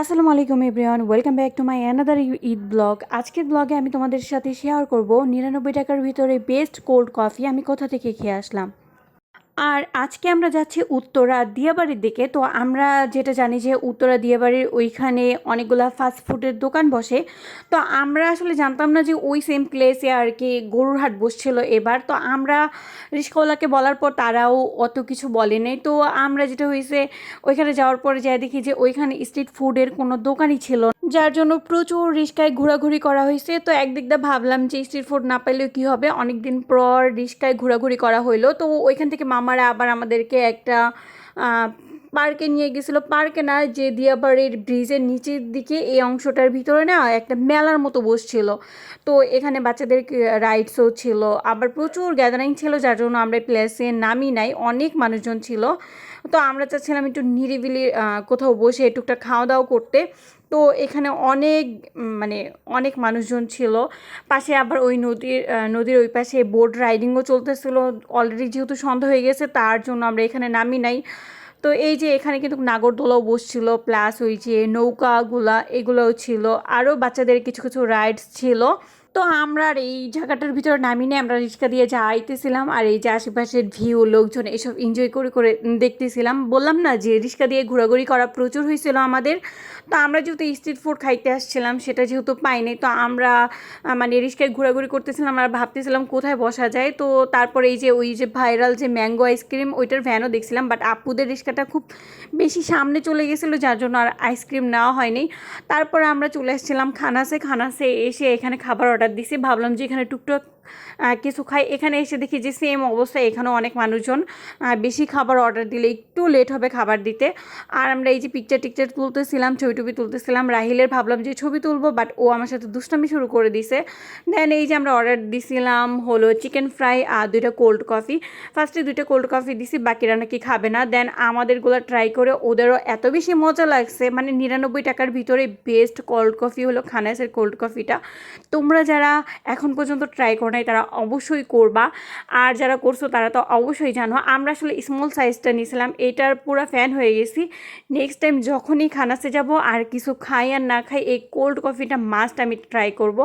আসসালামু আলাইকুম, everyone. Welcome back to my another Eid blog. আজকের ব্লগে আমি তোমাদের সাথে শেয়ার করব নিরানব্বই টাকার ভিতরে বেস্ট কোল্ড কফি। আমি কোথা থেকে খেয়ে আসলাম? আর আজকে আমরা যাচ্ছি উত্তরা দিয়াবাড়ির দিকে। তো আমরা যেটা জানি যে উত্তরা দিয়াবাড়ির ওইখানে অনেকগুলো ফাস্ট ফুডের দোকান বসে। তো আমরা আসলে জানতাম না যে ওই সেম প্লেসে আর কি গরুর হাট বসছিল এবার। তো আমরা রিস্কাওয়ালাকে বলার পর তারাও অত কিছু বলেনি তো আমরা যেটা হয়েছে, ওইখানে যাওয়ার পরে যাই দেখি যে ওইখানে স্ট্রিট ফুডের কোনো দোকানই ছিল না। যার জন্য প্রচুর রিস্কায় ঘোরাঘুরি করা হয়েছে। তো একদিক দিয়ে ভাবলাম যে স্ট্রিট ফুড না পাইলেও কী হবে? অনেকদিন পর রিস্কায় ঘোরাঘুরি করা হইল। তো ওইখান থেকে মামারা আবার আমাদেরকে একটা পার্কে নিয়ে গেছিল। পার্কে না, যে দিয়াবাড়ির ব্রিজের নিচের দিকে এই অংশটার ভিতরে না একটা মেলার মতো বসছিল। তো এখানে বাচ্চাদের রাইডসও ছিল। আবার প্রচুর গ্যাদারিং ছিল, যার জন্য আমরা প্লেসে নামি নাই। অনেক মানুষজন ছিল। তো আমরা চাচ্ছিলাম একটু নিরিবিলি কোথাও বসে টুকটাক খাওয়া দাওয়া করতে। তো এখানে অনেক মানে অনেক মানুষজন ছিল। পাশে আবার ওই নদীর নদীর ওই পাশে বোট রাইডিংও চলতেছিল। অলরেডি যেহেতু সন্ধ্যা হয়ে গেছে, তার জন্য আমরা এখানে নামি নাই। তো এই যে এখানে কিন্তু নাগরদোলাও বসছিল প্লাস ওই যে নৌকাগুলা, এগুলোও ছিল। আরও বাচ্চাদের কিছু কিছু রাইডস ছিল। তো আমরা আর এই জায়গাটার ভিতরে নামি নিয়ে আমরা রিক্সা দিয়ে যা আইতেছিলাম আর এই যে আশেপাশের ভিউ লোকজন এসব এনজয় করে করে দেখতেছিলাম। বললাম না যে রিক্সা দিয়ে ঘোরাঘুরি করা প্রচুর হয়েছিল আমাদের। তো আমরা যেহেতু স্ট্রিট ফুড খাইতে আসছিলাম, সেটা যেহেতু পাইনি তো আমরা মানে রিক্সায় ঘোরাঘুরি করতেছিলাম আর ভাবতেছিলাম কোথায় বসা যায়। তো তারপরে এই যে ওই যে ভাইরাল যে ম্যাঙ্গো আইসক্রিম ওইটার ভ্যানও দেখছিলাম বাট আপুদের রিক্সাটা খুব বেশি সামনে চলে গেছিল, যার জন্য আর আইসক্রিম নেওয়া হয়নি। তারপরে আমরা চলে এসেছিলাম খানাসে। খানাসে এসে এখানে খাবার অর্ডার দিছি ভাবলাম যে এখানে টুকটাক কিছু খাই। এখানে এসে দেখি যে সেম অবস্থা, এখানেও অনেক মানুষজন বেশি খাবার অর্ডার দিলে একটু লেট হবে খাবার দিতে। আর আমরা এই যে পিকচার টিকচার তুলতেছিলাম, ছবি টবি তুলতেছিলাম, রাহিলের ভাবলাম যে ছবি তুলবো বাট ও আমার সাথে দুষ্টামি শুরু করে দিছে। দেন এই যে আমরা অর্ডার দিছিলাম হলো চিকেন ফ্রাই আর দুইটা কোল্ড কফি ফার্স্টে দুইটা কোল্ড কফি দিছি, বাকিরা নাকি খাবে না। দেন আমাদেরগুলো ট্রাই করে ওদেরও এত বেশি মজা লাগছে মানে নিরানব্বই টাকার ভিতরে বেস্ট কোল্ড কফি হলো খানাসের কোল্ড কফিটা তোমরা যারা এখন পর্যন্ত ট্রাই করো নাই তারা অবশ্যই করবা। আর যারা করছ তারা তো অবশ্যই জানো, আমরা আসলে স্মল সাইজটা নিয়েছিলাম, এটার পুরো ফ্যান হয়ে গেছি। নেক্সট টাইম যখনই খানাসে যাব, আর কিছু খাই আর না খাই, এই কোল্ড কফিটা মাস্ট আমি ট্রাই করব।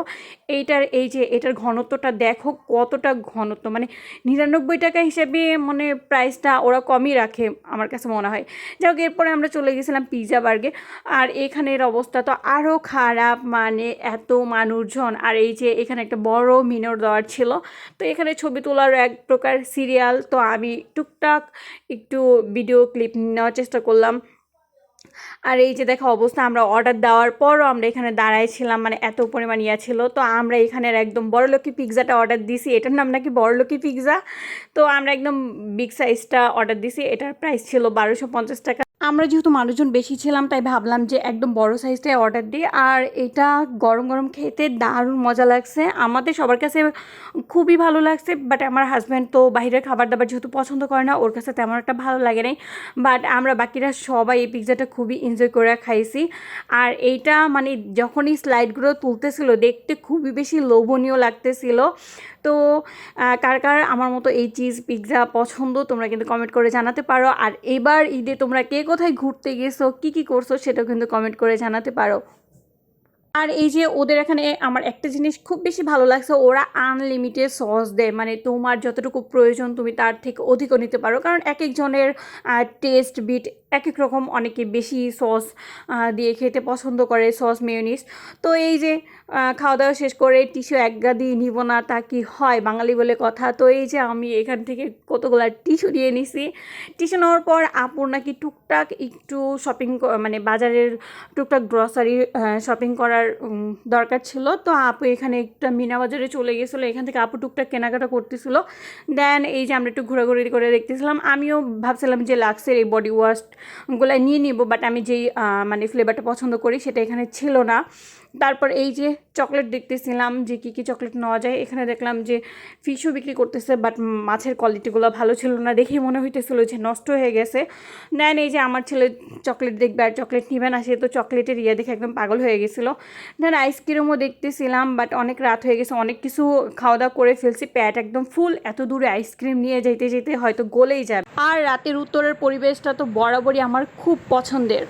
এইটার, এই যে এটার ঘনত্বটা দেখো কতটা ঘনত্ব মানে নিরানব্বই টাকা হিসেবে মানে প্রাইসটা ওরা কমই রাখে আমার কাছে মনে হয়। যাই হোক, এরপরে আমরা চলে গেছিলাম পিৎজা বার্গে আর এখানের অবস্থা তো আরও খারাপ মানে এত মানুষজন। আর এই যে এখানে একটা বড় মিনর দেওয়ার ছিল। তো এখানে ছবি তোলার এক প্রকার সিরিয়াল তো আমি টুকটাক একটু ভিডিও ক্লিপ নেওয়ার চেষ্টা করলাম। আর এই যে দেখো অবস্থা, আমরা অর্ডার দেওয়ার পরও আমরা এখানে দাঁড়াই ছিলাম মানে এত পরিমাণ ইয়া ছিল। তো আমরা এখানের একদম বড়লোকি পিৎজাটা অর্ডার দিছি। এটার নাম নাকি বড়লোকি পিৎজা? তো আমরা একদম বিগ সাইজটা অর্ডার দিছি। এটার প্রাইস ছিল বারোশো পঞ্চাশ টাকা। আমরা যেহেতু মানুষজন বেশি ছিলাম, তাই ভাবলাম যে একদম বড় সাইজটাই অর্ডার দিই। আর এটা গরম গরম খেতে দারুণ মজা লাগছে। আমাদের সবার কাছে খুবই ভালো লাগছে বাট আমার হাজব্যান্ড তো বাইরের খাবার দাবার যেহেতু পছন্দ করে না, ওর কাছে তেমন একটা ভালো লাগে নাই। বাট আমরা বাকিরা সবাই এই পিৎজাটা খুবই এনজয় করে খাইছি। আর এইটা মানে যখনই স্লাইডগুলো তুলতেছিল, দেখতে খুবই বেশি লোভনীয় লাগতেছিল। তো কার কার আমার মতো এই চিজ পিৎজা পছন্দ তোমরা কিন্তু কমেন্ট করে জানাতে পারো। আর এবার ঈদে তোমরা কে কোথায় ঘুরতে গেছো, কী কী করছ সেটাও কিন্তু কমেন্ট করে জানাতে পারো। আর এই যে ওদের এখানে আমার একটা জিনিস খুব বেশি ভালো লাগছে, ওরা আনলিমিটেড সস দেয়। মানে তোমার যতটুকু প্রয়োজন তুমি তার থেকে অধিকও নিতে পারো। কারণ এক একজনের টেস্ট বিট এক এক রকম অনেকে বেশি সস দিয়ে খেতে পছন্দ করে, সস মেয়নিস তো এই যে খাওয়া দাওয়া শেষ করে টিস্যু এক গাদি নিব না, তা কি হয়? বাঙালি বলে কথা। তো এই যে, আমি এখান থেকে কতগুলো টিস্যু দিয়ে নিছি। টিস্যু নেওয়ার পর আপুর নাকি টুকটাক একটু শপিং মানে বাজারের টুকটাক গ্রসারি শপিং করার দরকার ছিল। তো আপু এখানে একটা মিনা বাজারে চলে গেছিল। এখান থেকে আপু টুকটাক কেনাকাটা করতেছিল। দেন এই যে, আমরা একটু ঘোরাঘুরি করে দেখতেছিলাম। আমিও ভাবছিলাম যে লাক্সের এই বডি ওয়াশগুলো নিয়ে নিব বাট আমি যেই মানে ফ্লেভারটা পছন্দ করি সেটা এখানে ছিল না। তারপর এই যে চকলেট দেখতেছিলাম যে কী কী চকলেট নেওয়া যায়, এখানে দেখলাম যে ফিশও বিক্রি করতেছে বাট মাছের কোয়ালিটিগুলো ভালো ছিল না দেখেই মনে হইতেছিল যে নষ্ট হয়ে গেছে। দেন এই যে আমার ছেলে চকলেট দেখবে আর চকলেট নিবে না, সে তো চকলেটের ইয়ে দেখে একদম পাগল হয়ে গেছিল। দেন আইসক্রিমও দেখতেছিলাম বাট অনেক রাত হয়ে গেছে, অনেক কিছু খাওয়া দাওয়া করে ফেলছি প্যাট একদম ফুল এত দূরে আইসক্রিম নিয়ে যেতে যেতে হয়তো গলেই যাবে। আর রাতের উত্তরের পরিবেশটা তো বরাবরই আমার খুব পছন্দের।